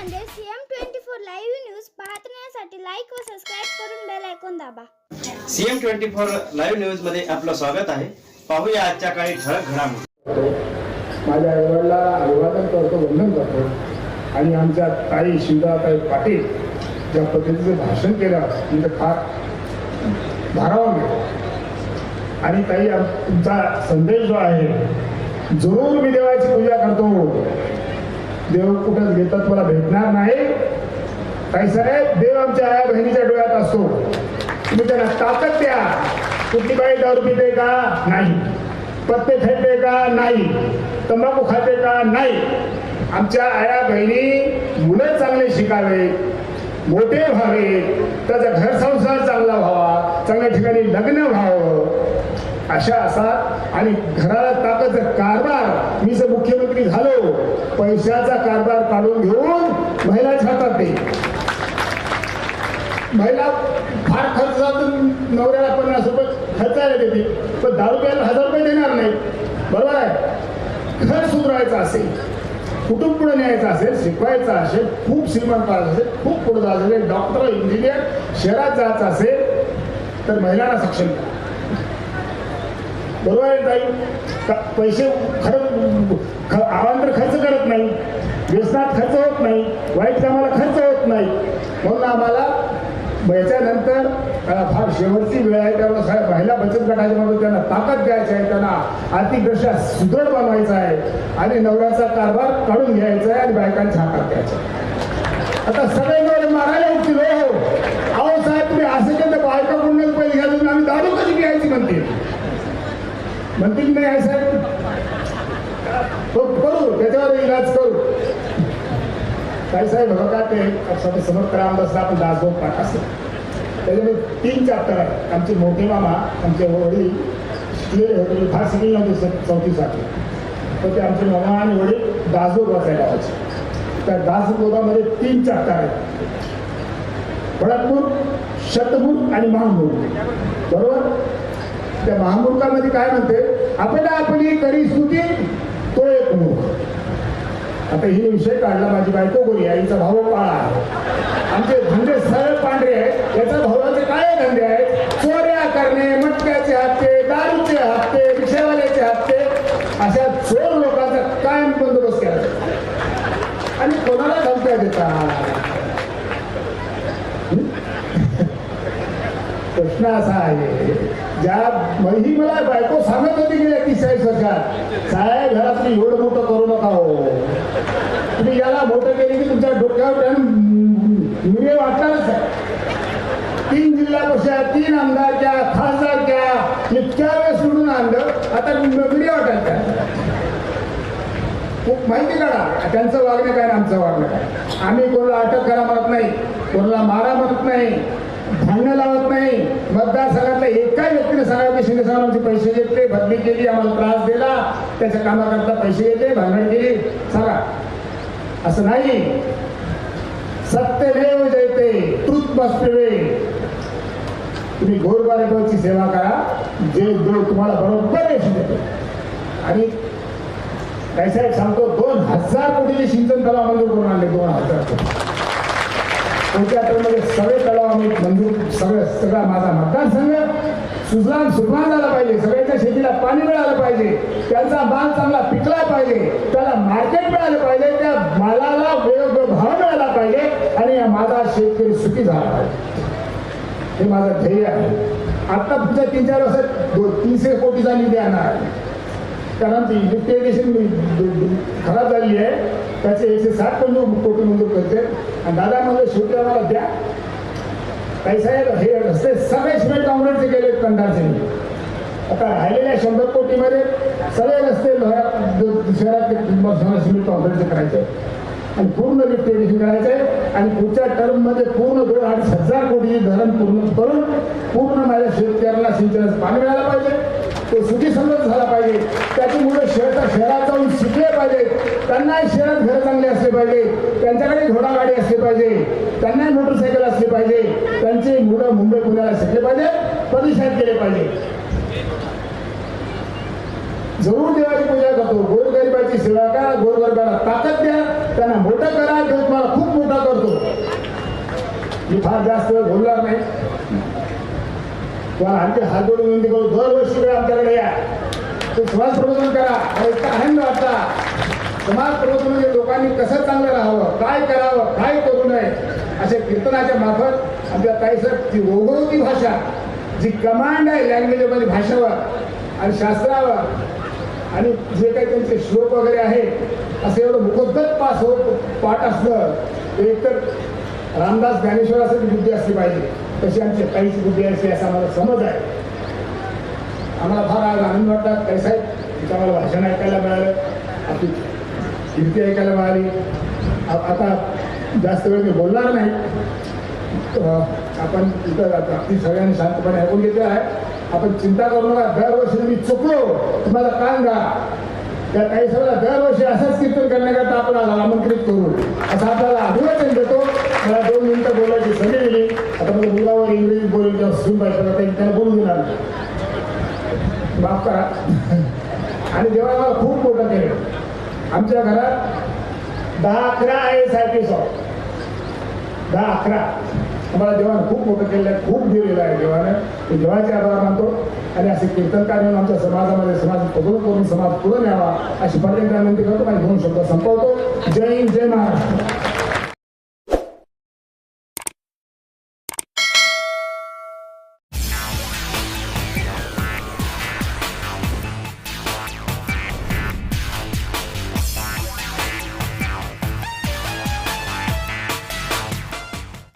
CM twenty four live news पाहण्यासाठी like व subscribe करून बेल ऐकून दाबा. सीएम ट्वेंटी फोर लाईव्ह न्यूजमध्ये आपलं स्वागत आहे. पाहूया आजच्या काळी ठळक घडामोडी. माझ्या आईवडिला अभिवादन करतो वंदन करतो. आणि आमच्या ताई शिवदाताई पाटील ज्या पद्धतीचं भाषण केलं म्हणजे फार भारावं गेलं आणि ताई आम- तुमचा संदेश जो आहे जरूर मी देवाची पूजा करतो. देव कुठं घेतात मला भेटणार नाही. काय साहेब देव आमच्या आया बहिणीच्या डोळ्यात असतो तुम्ही त्याला ताकद द्या. कुठली बाई दारू पिते का? नाही. पत्ते खेळते का? नाही. तंबाखू खाते का? नाही. आमच्या आया बहिणी मुलं चांगले शिकावे मोठे व्हावे त्याचा घर संसार चांगला व्हावा चांगल्या ठिकाणी लग्न व्हावं. अशा असतात आणि घराला ताकद कारभार. मी जर मुख्यमंत्री झालो पैशाचा कारभार काढून घेऊन महिलाच हातात ते महिला फार खर्च नवऱ्याला पन्नास रुपये खर्चायला देते पण दारू प्यायला हजार रुपये देणार नाही. बरोबर आहे? घर सुधारायचं असेल कुटुंब पुढे न्यायचं असेल शिकवायचं असेल खूप श्रीमंत असेल खूप पुढे जायचं असेल डॉक्टर इंजिनियर शहरात जायचं असेल तर महिलांना सक्षम करा. बरोबर आहे ताई? का- पैसे खरं ख आवांतर खर्च करत नाही. व्यसनात खर्च होत नाही. वाईट कामाला खर्च होत नाही. म्हणून आम्हाला याच्यानंतर फार शेवटची वेळ आहे. त्यामुळे साहेब महिला बचत गटाच्या म्हणून त्यांना ताकद द्यायची आहे. त्यांना आर्थिकदृष्ट्या सुदृढ बनवायचं आहे. आणि नवऱ्याचा कारभार काढून घ्यायचा आहे आणि बायकांच्या हातात द्यायचा आता सगळे नवरे मारायला उठतील हो अहो साहेब तुम्ही असं केलं तर बायका म्हणून पैसे घ्या तुम्ही आम्ही दारू कधी घ्यायची म्हणते म्हणतील नाही आहे साहेब. हो, करू त्याच्यावर इलाज करू. काही साहेब बघा ते समर्थ रामदास आपण दासभोग पाठ असेल. त्याच्यामध्ये तीन चॅप्टर आहेत. आमचे मोठे मामा आमचे वडील शिकलेले होते फार शिकले नव्हते चौथी साठी तर ते आमचे मामा आणि वडील दासभोग वाचायला लावायचे. त्या दासभोगामध्ये तीन चॅप्टर आहेत. भडकपूर शतभूत आणि महामूर बरोबर? त्या महामूर्खामध्ये काय म्हणते? आपल्याला आपली करी स्तुती तो एक मूर्ख. आता ही विषय काढला माझी बायको गोरी आईचा भाऊ काळा आमचे धंदे सरळ पांढरे आहेत. याचा भावाचे काय धंदे आहेत. चोऱ्या करणे मटक्याचे हप्ते दारूचे हप्ते रिक्षावाल्याचे हप्ते अशा चोर लोकांचा कायम बंदोबस्त केला आणि कोणाला धमक्या देतात? प्रश्न असा आहे. ज्या ही मला बायको सांगत होती की साहेब सरकार. साहेब घरात एवढं मोठं करू नका हो. तुम्ही याला मोठं केली की तुमच्या डोक्यावर निर्णय वाटणारच आहे. तीन जिल्हा परिषद तीन आमदार त्या खासदार त्या इतक्या वेळ सोडून आणलं आता व्हिडिओ वाटायचा खूप माहिती काढा. त्यांचं वागणं काय आमचं वागणं काय? आम्ही कोणाला अटक करा म्हणत नाही कोणाला मारा म्हणत नाही. भांडणं लावत नाही. मतदारसंघातल्या एका व्यक्तीने सांगायचं की शिंदे साहेबांचे पैसे घेतले बदली केली आम्हाला त्रास दिला. त्याच्या कामाकरता पैसे घेतले भांडण केली. सांगा. असं नाही. सत्यमेव जयते ट्रुथ बसते तुम्ही गोरबारेबाची सेवा करा. जे देव तुम्हाला बरोबर यश देतो. आणि काय साहेब सांगतो दोन हजार कोटीचे सिंचन तलाव मंजूर करून आणले दोन हजार कोटी. पुढच्या सगळे तलाव आम्ही मंजूर सगळं सगळा माझा मतदारसंघ सुजलाम सुफलाम झाला पाहिजे. सगळ्यांच्या शेतीला पाणी मिळालं पाहिजे. त्यांचा माल चांगला पिकला पाहिजे. त्याला मार्केट मिळालं पाहिजे. त्या मालाला वेगवेगळा भाव मिळाला पाहिजे. आणि या माझा शेतकरी सुखी झाला पाहिजे. हे माझं ध्येय आहे. आता पुढच्या तीन चार वर्षात दो- तीनशे कोटीचा निधी आणणार कारण ती लिफ्ट खराब झाली आहे. त्याचे एकशे साठ पण कोटी मंजूर करते आणि दादा म्हणजे शेवटी मला द्या. काही साहेब हे रस्ते सगळे सिमेंट काँग्रेसचे गेले कंधारचे आता राहिलेल्या शंभर कोटीमध्ये सगळे रस्ते शहरात शहरातले सिमेंट काँग्रेसचे करायचे. आणि पूर्ण लिफ्टेशन करायचे. आणि पुढच्या टर्ममध्ये पूर्ण दोन अडीच हजार कोटी धरण पूर्ण करून पूर्ण माझ्या शेतकऱ्यांना सिंचनाचं पाणी मिळालं पाहिजे. तो सुखी समज झाला पाहिजे. त्याची मुलं शहरात पाहिजे. त्यांनाही शहरात घर चांगले असले पाहिजे. त्यांच्याकडे घोडा गाडी असली पाहिजे. त्यांनाही मोटरसायकल असली पाहिजे. त्यांचे मुलं मुंबई पुण्याला शिकले पाहिजे. प्रतिष्ठात केले पाहिजे. जरूर देवाची पूजा करतो. गोरगरिबाची सेवा करा. गोरगरिबाला ताकद द्या. त्यांना मोठं करा. तो तुम्हाला खूप मोठा करतो. मी फार जास्त वेळ बोलणार नाही. तुम्हाला आमचे हात जोडून विनंती करू. दरवर्षी वेळ आमच्याकडे या. ते समाज प्रबोधन करा. आणि इतका आनंद वाटला समाज प्रबोधन म्हणजे लोकांनी कसं चांगलं राहावं? काय करावं? काय करू नये? अशा कीर्तनाच्या मार्फत आमच्या ताईसाहेब ती ओघळती भाषा जी कमांड आहे लँग्वेजमध्ये भाषेवर आणि शास्त्रावर आणि जे काही त्यांचे श्लोक वगैरे आहेत असं एवढं मुखोद्गत पास होत पाठ असलं ते एकतर रामदास ज्ञानेश्वराची बुद्धी असली पाहिजे. तशी आमची काहीच बुद्धी असते असा मला समज आहे. आम्हाला फार आज आनंद वाटला. काही साहेब तिचं आम्हाला भाषण ऐकायला मिळालं. आपली कीर्ती ऐकायला मिळाली. आता जास्त वेळ मी बोलणार नाही. आपण इथं आपली सगळ्यांनी शांतपणे ऐकून घेतलं आहे. आपण चिंता करू नका. दरवर्षी तुम्ही चुकलो. तुम्हाला कांगा त्या काही सगळ्या दरवर्षी असंच कीर्तन करण्याकरता आपण आमंत्रित करू. असं आपल्याला अभिवाचन देतो. मला दोन मिनिटं बोलायची संधी दिली. आता मला मुलावर इंग्रजी बोलेल किंवा सुन पाहिजे. त्यांना बोलू देणार नाही माफ करा आणि देवा मला खूप मोठं केलं आमच्या घरात दहा अकरा आहे सायकल दहा अकरा. आम्हाला देवानं खूप मोठं केलेलं आहे खूप दिलेलं आहे देवानं. देवाचे आभार मानतो. आणि असे कीर्तनकार येऊन आमच्या समाजामध्ये समाज पकडून करून समाज पुढे न्यावा अशी पर्यंत विनंती करतो. माझी दोन शब्द संपवतो. जय हिंद जय महाराष्ट्र.